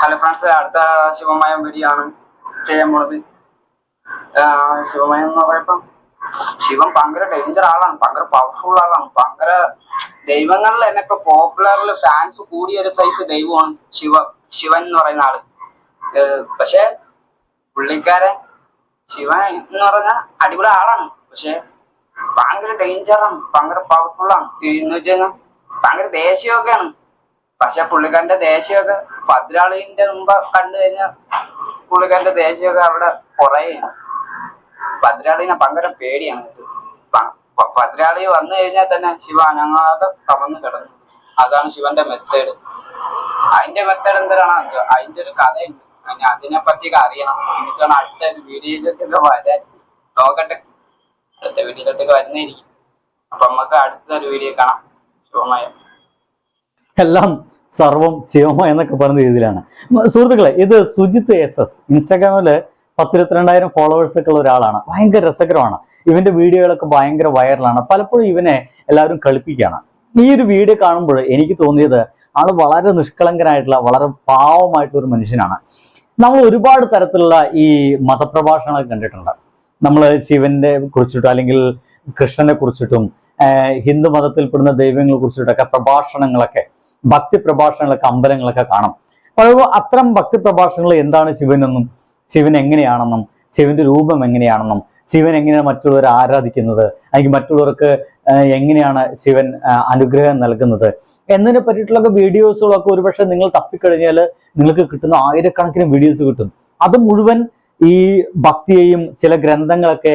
Hello friends അടുത്ത Sivamayam video ആണ് ചെയ്യാൻ പോണത്. ശിവമയം എന്ന് പറയുമ്പം ശിവൻ ഭയങ്കര ഡേഞ്ചർ ആളാണ് ഭയങ്കര പവർഫുൾ ആളാണ് ഭയങ്കര ദൈവങ്ങളിൽ തന്നെ ഇപ്പൊ പോപ്പുലറിൽ ഫാൻസ് കൂടിയ ഒരു സൈസ് ദൈവമാണ് ശിവ ശിവൻ എന്ന് പറയുന്ന ആൾ. പക്ഷെ പുള്ളിക്കാരൻ ശിവൻ എന്ന് പറഞ്ഞ അടിപൊളി ആളാണ് പക്ഷെ ഭയങ്കര ഡേഞ്ചറാണ് ഭയങ്കര പവർഫുൾ ആണ്. എന്ന് വെച്ച് കഴിഞ്ഞാൽ ഭയങ്കര ദേഷ്യമൊക്കെയാണ്. പക്ഷെ പുള്ളിക്കാരന്റെ ദേഷ്യമൊക്കെ ഭദ്രാളിന്റെ മുമ്പ് കണ്ടു കഴിഞ്ഞാൽ പുള്ളിക്കാരന്റെ ദേഷ്യമൊക്കെ അവിടെ കുറേ ഭദ്രാളിനെ ഭയങ്കര പേടിയാണ് ഭദ്രാളി വന്നു കഴിഞ്ഞാൽ തന്നെ ശിവ അനങ്ങാതെ കവന്ന് കിടന്നു അതാണ് ശിവന്റെ മെത്തേഡ്. അതിന്റെ മെത്തേഡ് എന്തിനാണ്? അതിന്റെ ഒരു കഥയുണ്ട്. അതിന് അതിനെ പറ്റിയൊക്കെ അറിയണം. എനിക്കാണ് അടുത്ത വീഡിയോയിലൊക്കെ വരാൻ. നോക്കട്ടെ. അടുത്ത വീഡിയോയിലൊക്കെ വരുന്നതായിരിക്കും. അപ്പൊ നമുക്ക് അടുത്തൊരു വീഡിയോ കാണാം. ശിവമയം. എല്ലാം സർവം ശിവമ എന്നൊക്കെ പറയുന്ന രീതിയിലാണ്. സുഹൃത്തുക്കളെ ഇത് സുജിത്ത് എസ് എസ്. ഇൻസ്റ്റാഗ്രാമിൽ പത്തിരുപത്തിരണ്ടായിരം ഫോളോവേഴ്സ് ഒക്കെ ഉള്ള ഒരാളാണ്. ഭയങ്കര രസകരമാണ്. ഇവന്റെ വീഡിയോകളൊക്കെ ഭയങ്കര വൈറലാണ് പലപ്പോഴും ഇവനെ എല്ലാവരും കളിപ്പിക്കുകയാണ്. ഈ ഒരു വീഡിയോ കാണുമ്പോൾ എനിക്ക് തോന്നിയത് ആൾ വളരെ നിഷ്കളങ്കനായിട്ടുള്ള വളരെ പാവമായിട്ടുള്ള ഒരു മനുഷ്യനാണ്. നമ്മൾ ഒരുപാട് തരത്തിലുള്ള ഈ മതപ്രഭാഷണങ്ങൾ കണ്ടിട്ടുണ്ട്. നമ്മൾ ശിവന്റെ കുറിച്ചിട്ടും അല്ലെങ്കിൽ കൃഷ്ണനെ കുറിച്ചിട്ടും ഹിന്ദു മതത്തിൽപ്പെടുന്ന ദൈവങ്ങളെ കുറിച്ചിട്ടൊക്കെ പ്രഭാഷണങ്ങളൊക്കെ ഭക്തി പ്രഭാഷണങ്ങളൊക്കെ അമ്പലങ്ങളൊക്കെ കാണും. അപ്പോൾ അത്തരം ഭക്തി പ്രഭാഷണങ്ങൾ എന്താണ് ശിവനെന്നും ശിവൻ എങ്ങനെയാണെന്നും ശിവന്റെ രൂപം എങ്ങനെയാണെന്നും ശിവൻ എങ്ങനെയാണ് മറ്റുള്ളവരെ ആരാധിക്കുന്നത് അല്ലെങ്കിൽ മറ്റുള്ളവർക്ക് എങ്ങനെയാണ് ശിവൻ അനുഗ്രഹം നൽകുന്നത് എന്നതിനെ പറ്റിയിട്ടുള്ള വീഡിയോസുകളൊക്കെ ഒരുപക്ഷെ നിങ്ങൾ തപ്പിക്കഴിഞ്ഞാൽ നിങ്ങൾക്ക് കിട്ടുന്ന ആയിരക്കണക്കിന് വീഡിയോസ് കിട്ടും. അത് മുഴുവൻ ഈ ഭക്തിയെയും ചില ഗ്രന്ഥങ്ങളൊക്കെ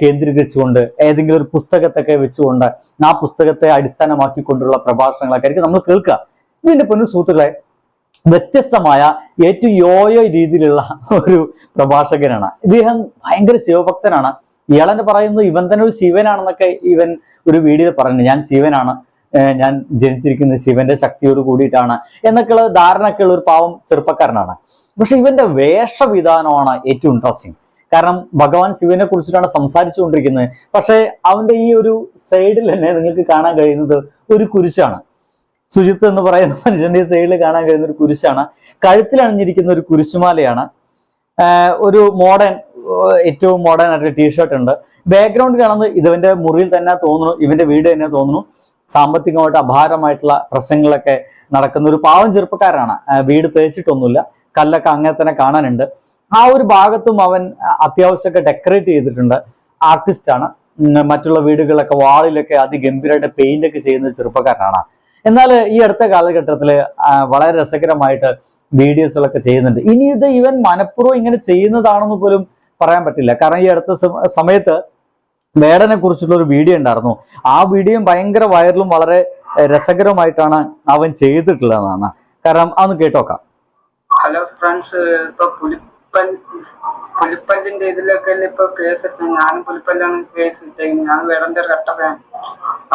കേന്ദ്രീകരിച്ചുകൊണ്ട് ഏതെങ്കിലും ഒരു പുസ്തകത്തൊക്കെ വെച്ചുകൊണ്ട് ആ പുസ്തകത്തെ അടിസ്ഥാനമാക്കിക്കൊണ്ടുള്ള പ്രഭാഷണങ്ങളൊക്കെ ആയിരിക്കും നമ്മൾ കേൾക്കുക. ഇതിന്റെ പൊന്നു സുഹൃത്തുക്കളെ വ്യത്യസ്തമായ ഏറ്റവും യോയോ രീതിയിലുള്ള ഒരു പ്രഭാഷകനാണ്. ഇദ്ദേഹം ഭയങ്കര ശിവഭക്തനാണ്. ഇയാളെന്നെ പറയുന്നത് ഇവൻ തന്നെ ഒരു ശിവനാണെന്നൊക്കെ ഇവൻ ഒരു വീഡിയോയിൽ പറഞ്ഞു ഞാൻ ശിവനാണ്. ഞാൻ ജനിച്ചിരിക്കുന്നത് ശിവന്റെ ശക്തിയോട് കൂടിയിട്ടാണ്. എന്നൊക്കെയുള്ള ധാരണയൊക്കെയുള്ള ഒരു പാവം ചെറുപ്പക്കാരനാണ്. പക്ഷെ ഇവന്റെ വേഷവിധാനമാണ് ഏറ്റവും ഇൻട്രസ്റ്റിംഗ് കാരണം ഭഗവാൻ ശിവനെ കുറിച്ചിട്ടാണ് സംസാരിച്ചുകൊണ്ടിരിക്കുന്നത്. പക്ഷേ അവന്റെ ഈ ഒരു സൈഡിൽ തന്നെ നിങ്ങൾക്ക് കാണാൻ കഴിയുന്നത് ഒരു കുരിശാണ്. സുജിത്ത് എന്ന് പറയുന്ന മനുഷ്യന്റെ സൈഡിൽ കാണാൻ കഴിയുന്ന ഒരു കുരിശാണ്. കഴുത്തിൽ അണിഞ്ഞിരിക്കുന്ന ഒരു കുരിശുമാലയാണ്. ഒരു മോഡേൺ ഏറ്റവും മോഡേൺ ആയിട്ട് ടീഷർട്ട് ഉണ്ട്. ബാക്ക്ഗ്രൗണ്ട് കാണുന്നത് ഇവന്റെ മുറിയിൽ തന്നെ തോന്നുന്നു ഇവന്റെ വീട് തന്നെ തോന്നുന്നു. സാമ്പത്തികമായിട്ട് അപാരമായിട്ടുള്ള പ്രശ്നങ്ങളൊക്കെ നടക്കുന്ന ഒരു പാവം ചെറുപ്പക്കാരനാണ്. വീട് തേച്ചിട്ടൊന്നുമില്ല. കല്ലൊക്കെ അങ്ങനെ തന്നെ കാണാനുണ്ട്. ആ ഒരു ഭാഗത്തും അവൻ അത്യാവശ്യമൊക്കെ ഡെക്കറേറ്റ് ചെയ്തിട്ടുണ്ട്. ആർട്ടിസ്റ്റ് ആണ്. മറ്റുള്ള വീടുകളിലൊക്കെ വാളിലൊക്കെ അതിഗംഭീരമായിട്ട് പെയിന്റ് ഒക്കെ ചെയ്യുന്ന ചെറുപ്പക്കാരനാണ്. എന്നാൽ ഈ അടുത്ത കാലഘട്ടത്തിൽ വളരെ രസകരമായിട്ട് വീഡിയോസുകളൊക്കെ ചെയ്യുന്നുണ്ട്. ഇനി ഇത് ഇവൻ മനഃപൂർവം ഇങ്ങനെ ചെയ്യുന്നതാണെന്ന് പോലും പറയാൻ പറ്റില്ല. കാരണം ഈ അടുത്ത സമയത്ത് വേടനെ കുറിച്ചുള്ള ഒരു വീഡിയോ ഉണ്ടായിരുന്നു. ആ വീഡിയോ ഭയങ്കര വൈറലും വളരെ രസകരമായിട്ടാണ് അവൻ ചെയ്തിട്ടുള്ളതാണ് കാരണം അതൊന്ന് കേട്ടോക്കാം. ഹലോ ഫ്രണ്ട്സ് ഇപ്പൊ പുലിപ്പൻ പുലിപ്പല്ലിന്റെ ഇതിലൊക്കെ അല്ലേ ഇപ്പൊ കേസ് എടുത്തത്? ഞാനും പുലിപ്പല്ലാണ് കേസ് എടുത്തേക്കുന്നത് ഞാൻ വേടന്റെ ഒരു കട്ട ഫാൻ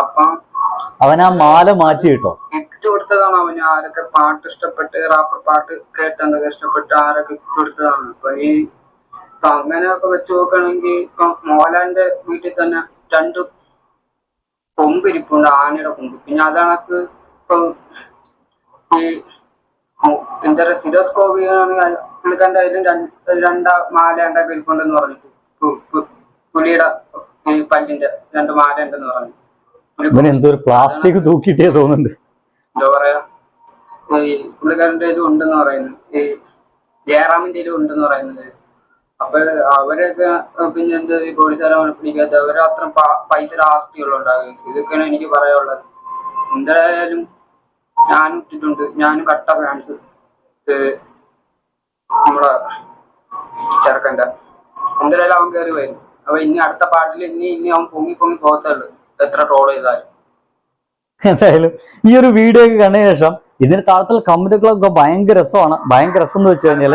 അപ്പം അവൻ ആ മാല മാറ്റി കിട്ടോ ഗിഫ്റ്റ് കൊടുത്തതാണ് അവന്. ആരൊക്കെ പാട്ട് ഇഷ്ടപ്പെട്ട് റാപ്പർ പാട്ട് കേട്ടെന്തൊക്കെ ഇഷ്ടപ്പെട്ട് ആരൊക്കെ ഗിഫ്റ്റ് കൊടുത്തതാണ്. അപ്പൊ ഈ ഇപ്പൊ അങ്ങനെയൊക്കെ വെച്ച് നോക്കുകയാണെങ്കിൽ ഇപ്പൊ മോഹൻലാലിന്റെ വീട്ടിൽ തന്നെ രണ്ട് കൊമ്പിരിപ്പുണ്ട് ആനയുടെ കൊമ്പ്. പിന്നെ അതാണക്ക് ഇപ്പൊ ഈ എന്താ പറയുക സിരോസ്കോപി പുള്ളിക്കാരന്റെ അതിലും രണ്ട് രണ്ടാ മാല ഉണ്ടാക്കി ഇരിപ്പുണ്ടെന്ന് പറഞ്ഞിട്ട്. പു- പു- പുലിയുടെ പല്ലിന്റെ രണ്ട് മാല ഉണ്ടെന്ന് പറഞ്ഞു എന്തോ ഒരു പ്ലാസ്റ്റിക് തൂക്കിട്ടേ തോന്നുന്നുണ്ട്. എന്താ പറയാ? ഈ പുള്ളിക്കാരന്റെ ഉണ്ടെന്ന് പറയുന്നു ഈ ജയറാമിന്റെ ഇതിലും ഉണ്ടെന്ന് പറയുന്നത്. അപ്പൊ അവരൊക്കെ പിന്നെ എന്താ ഈ പോലീസുകാരെ പിടിക്കാത്ത അവരെ അത്ര പൈസ ആസ്തികളുണ്ടാകും ഇതൊക്കെയാണ് എനിക്ക് പറയാനുള്ളത്. എന്തായാലും ഞാനും ഇട്ടിട്ടുണ്ട്. ഞാനും കട്ട ഫാൻസ് നമ്മുടെ ചെറുക്കന്റെ. എന്തായാലും അവൻ കയറി വരും. അപ്പൊ ഇനി അടുത്ത പാട്ടിൽ ഇനി ഇനി അവൻ പൊങ്ങി പൊങ്ങി പോകത്തുള്ളൂ എത്ര ട്രോൾ ചെയ്താലും. എന്തായാലും ഈ ഒരു വീഡിയോ ഒക്കെ കണ്ടതിന് ശേഷം ഇതിന് താളത്തിൽ കമന്റുകളൊക്കെ ഭയങ്കര രസമാണ്. ഭയങ്കര രസം എന്ന് വെച്ച് കഴിഞ്ഞാൽ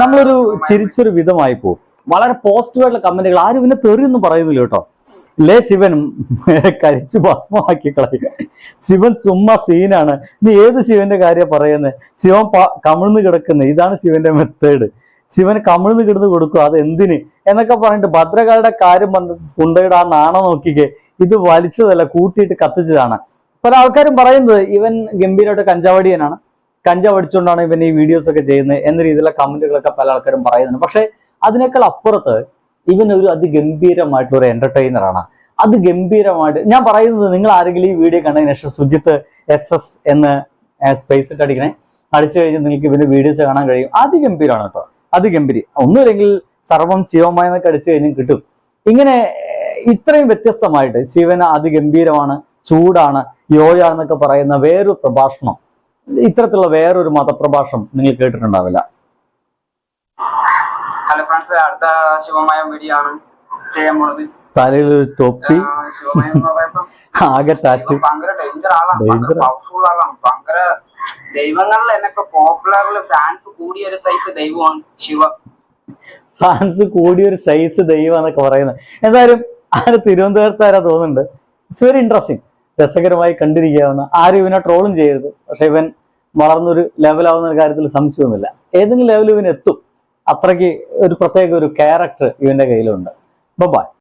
നമ്മളൊരു ചിരിച്ചൊരു വിധമായി പോകും വളരെ പോസിറ്റീവായിട്ടുള്ള കമന്റുകൾ. ആരും പിന്നെ തെറിയൊന്നും പറയുന്നില്ല കേട്ടോ. ലേ ശിവൻ? കരിച്ചു ഭസ്മമാക്കി കളയുക ശിവൻ ചുമ്മാ സീനാണ് നീ ഏത് ശിവന്റെ കാര്യം പറയുന്നത് ശിവൻ കമിഴ്ന്ന് കിടക്കുന്നത് ഇതാണ് ശിവന്റെ മെത്തേഡ് ശിവന് കമിഴ്ന്ന് കിടന്ന് കൊടുക്കുക അത് എന്തിന്? എന്നൊക്കെ പറഞ്ഞിട്ട് ഭദ്രകാളുടെ കാര്യം വന്ന് ഉണ്ടയുടെ ആ നാണം നോക്കിക്കേ. ഇത് വലിച്ചതല്ല കൂട്ടിയിട്ട് കത്തിച്ചതാണ്. പല ആൾക്കാരും പറയുന്നത് ഇവൻ ഗംഭീരമായിട്ട് കഞ്ചാവടിയനാണ്. കഞ്ചാവ് അടിച്ചുകൊണ്ടാണ് ഇവൻ ഈ വീഡിയോസ് ഒക്കെ ചെയ്യുന്നത് എന്ന രീതിയിലുള്ള കമന്റുകളൊക്കെ പല ആൾക്കാരും പറയുന്നുണ്ട്. പക്ഷെ അതിനേക്കാൾ അപ്പുറത്ത് ഇവൻ ഒരു അതിഗംഭീരമായിട്ടുള്ള ഒരു എന്റർടൈനറാണ് അത് ഗംഭീരമായിട്ട് ഞാൻ പറയുന്നത് നിങ്ങൾ ആരെങ്കിലും ഈ വീഡിയോ കണ്ടതിന് ശേഷം സുജിത്ത് എസ് എസ് എന്ന് സ്പേസ് ഇട്ട് അടിക്കണേ. അടിച്ചു കഴിഞ്ഞാൽ നിങ്ങൾക്ക് ഇവന്റെ വീഡിയോസ് കാണാൻ കഴിയും. അതിഗംഭീരമാണ് കേട്ടോ. അതിഗംഭീരി. ഒന്നുമില്ലെങ്കിൽ സർവം ശിവമായ എന്നൊക്കെ അടിച്ചു കഴിഞ്ഞാൽ കിട്ടും. ഇങ്ങനെ ഇത്രയും വ്യത്യസ്തമായിട്ട് ശിവൻ അതിഗംഭീരമാണ്. ചൂടാണ് യോയ എന്നൊക്കെ പറയുന്ന വേറൊരു പ്രഭാഷണം. ഇത്തരത്തിലുള്ള വേറൊരു മതപ്രഭാഷണം നിങ്ങൾ കേട്ടിട്ടുണ്ടാവില്ല. ഹലോ ഫ്രണ്ട്സ് അടുത്ത ശിവമായ വീഡിയോ ആണ് ചെയ്യാൻ പോണത്. തലയിൽ ഒരു തൊപ്പി. ആകെ ടാറ്റ്. ഭയങ്കര ഡേഞ്ചർ ആളാണ്. പവർഫുൾ ആളാണ്. ഭയങ്കര ദൈവങ്ങളിൽ എന്നൊക്കെ പോപ്പുലറിൽ ഫാൻസ് കൂടിയ ഒരു സൈസ് ദൈവമാണ് ശിവ. ഫാൻസ് കൂടിയൊരു സൈസ് ദൈവം എന്നൊക്കെ പറയുന്നത്. എന്തായാലും ആര് തിരുവനന്തപുരത്താരാ തോന്നുന്നുണ്ട്. ഇറ്റ്സ് വെരി ഇൻട്രസ്റ്റിംഗ് രസകരമായി കണ്ടിരിക്കാവുന്ന ആരും ഇവനെ ട്രോളും ചെയ്യരുത്. പക്ഷെ ഇവൻ വളർന്നൊരു ലെവലാവുന്ന കാര്യത്തിൽ സംശയമൊന്നുമില്ല. ഏതെങ്കിലും ലെവൽ ഇവൻ എത്തും. അത്രയ്ക്ക് ഒരു പ്രത്യേക ഒരു ക്യാരക്ടർ ഇവന്റെ കയ്യിലുണ്ട്. ബൈ